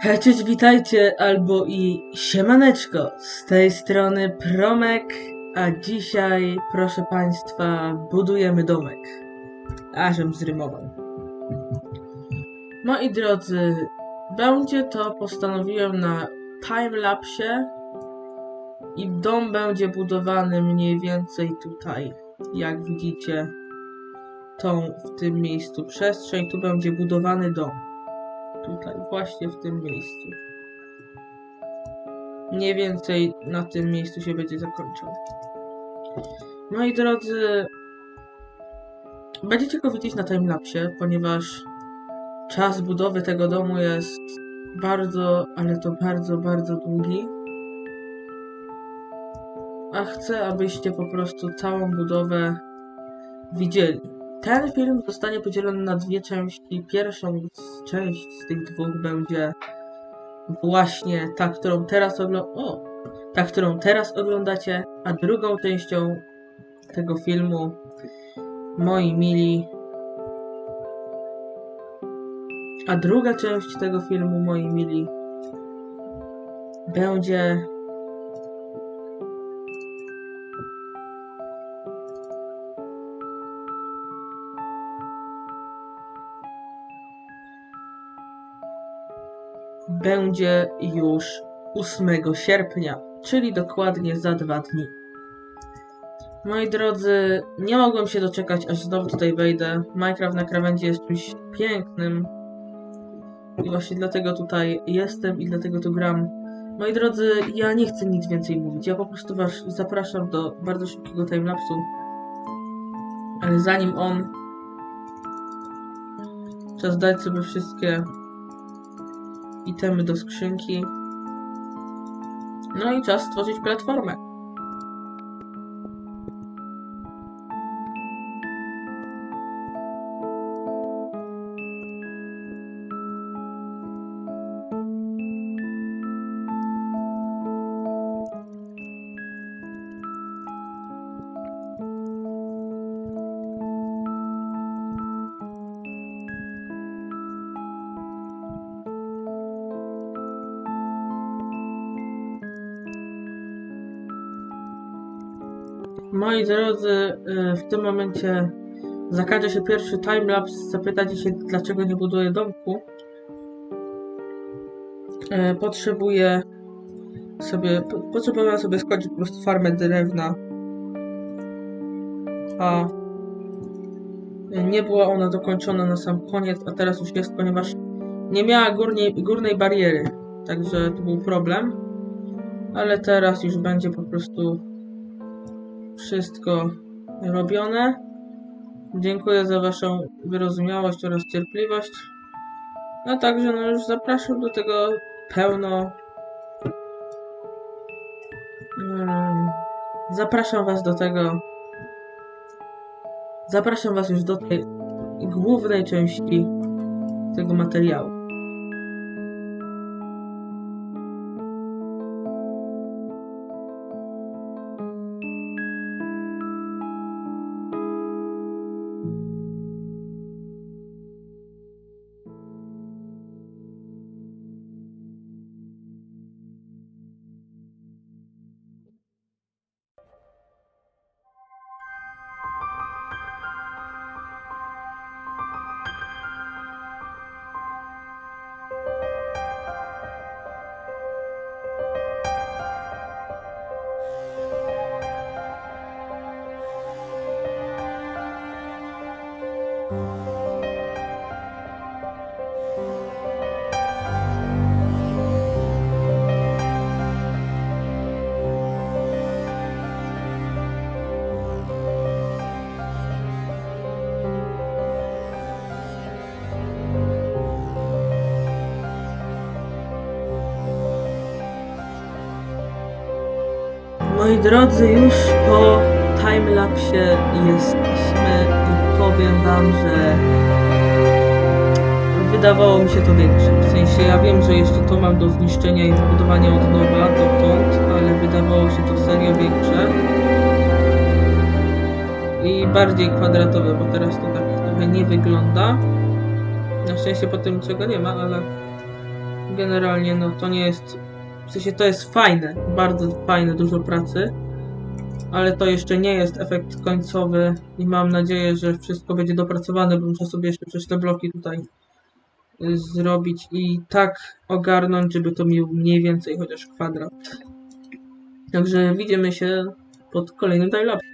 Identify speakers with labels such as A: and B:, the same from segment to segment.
A: Cześć, witajcie, albo i siemaneczko, z tej strony Promek, a dzisiaj, proszę Państwa, budujemy domek. Ażem zrymował. Moi drodzy, będzie to postanowiłem na timelapsie i dom będzie budowany mniej więcej tutaj, jak widzicie, tą w tym miejscu przestrzeń, tu będzie budowany dom tutaj, właśnie w tym miejscu. Mniej więcej na tym miejscu się będzie zakończył. Moi drodzy, będziecie go widzieć na timelapsie, ponieważ czas budowy tego domu jest bardzo, ale to bardzo, bardzo długi. A chcę, abyście po prostu całą budowę widzieli. Ten film zostanie podzielony na dwie części. Pierwszą część z tych dwóch będzie właśnie ta, którą teraz oglo- o, ta, którą teraz oglądacie, a drugą częścią tego filmu, moi mili, a druga część tego filmu, moi mili, będzie będzie już 8 sierpnia, czyli dokładnie za dwa dni. Moi drodzy, nie mogłem się doczekać, aż znowu tutaj wejdę. Minecraft na krawędzi jest czymś pięknym. I właśnie dlatego tutaj jestem i dlatego tu gram. Moi drodzy, ja nie chcę nic więcej mówić. Ja po prostu was zapraszam do bardzo szybkiego timelapsu. Ale zanim on... Czas dać sobie wszystkie itemy do skrzynki. No i czas stworzyć platformę. Moi drodzy, y, w tym momencie zakaże się pierwszy timelapse. Zapytacie się, dlaczego nie buduję domku. Y, Potrzebuję sobie, po- potrzebowałem sobie skończyć po prostu farmę drewna. A nie była ona dokończona na sam koniec, a teraz już jest, ponieważ nie miała górnej, górnej bariery. Także to był problem. Ale teraz już będzie po prostu wszystko robione. Dziękuję za Waszą wyrozumiałość oraz cierpliwość. No także no już zapraszam do tego pełno. Mm, Zapraszam Was do tego. Zapraszam Was już do tej głównej części tego materiału. Moi drodzy, już po timelapsie jesteśmy i powiem wam, że wydawało mi się to większe. W sensie ja wiem, że jeszcze to mam do zniszczenia i wybudowania od nowa dotąd, ale wydawało się to serio większe. I bardziej kwadratowe, bo teraz to tak trochę nie wygląda. Na szczęście potem niczego nie ma, ale generalnie no to nie jest, w sensie to jest fajne, bardzo fajne, dużo pracy, ale to jeszcze nie jest efekt końcowy i mam nadzieję, że wszystko będzie dopracowane, bo muszę sobie jeszcze te bloki tutaj y, zrobić i tak ogarnąć, żeby to miał mniej więcej chociaż kwadrat. Także widzimy się pod kolejnym timelapse.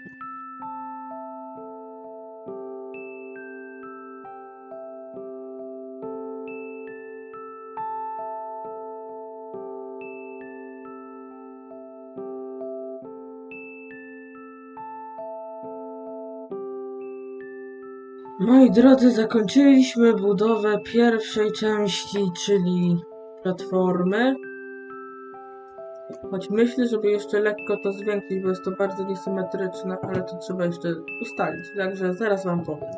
A: Moi drodzy, zakończyliśmy budowę pierwszej części, czyli platformy. Choć myślę, żeby jeszcze lekko to zwiększyć, bo jest to bardzo niesymetryczne, ale to trzeba jeszcze ustalić. Także zaraz Wam powiem.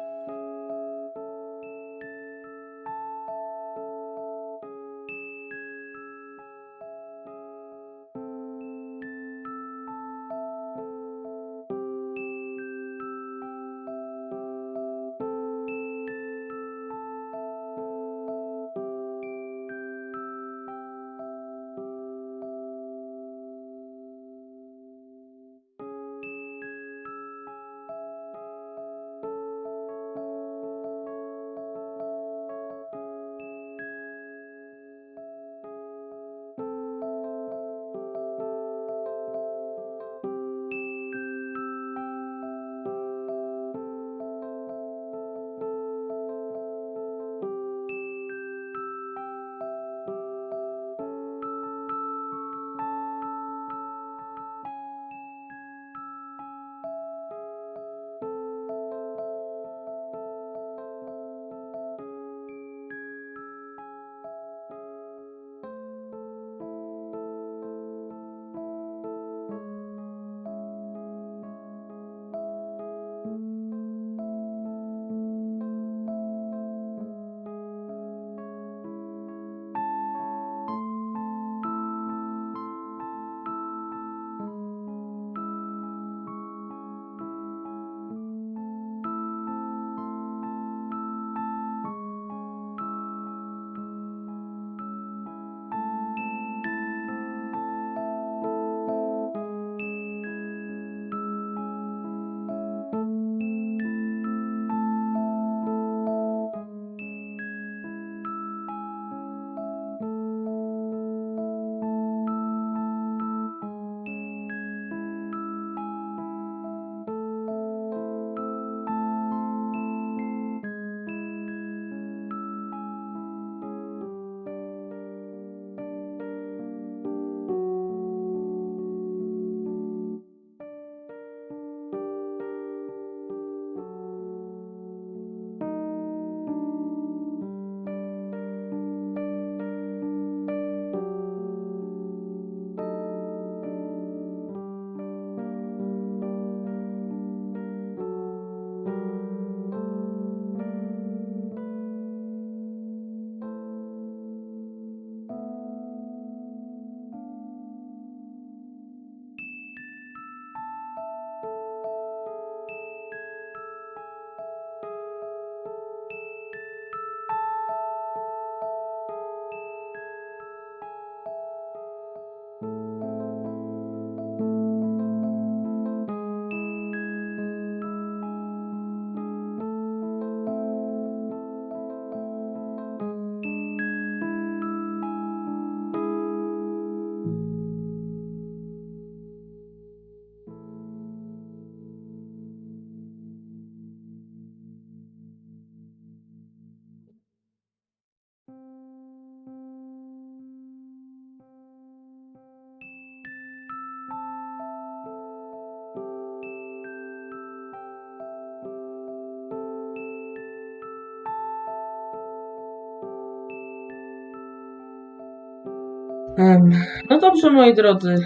A: No dobrze, moi drodzy.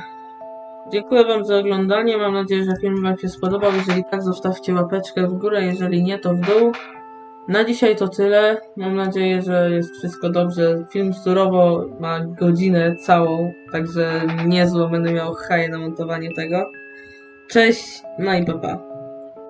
A: Dziękuję Wam za oglądanie. Mam nadzieję, że film Wam się spodobał. Jeżeli tak, zostawcie łapeczkę w górę. Jeżeli nie, to w dół. Na dzisiaj to tyle. Mam nadzieję, że jest wszystko dobrze. Film surowo ma godzinę całą, także niezłą będę miał haję na montowanie tego. Cześć, no i pa pa.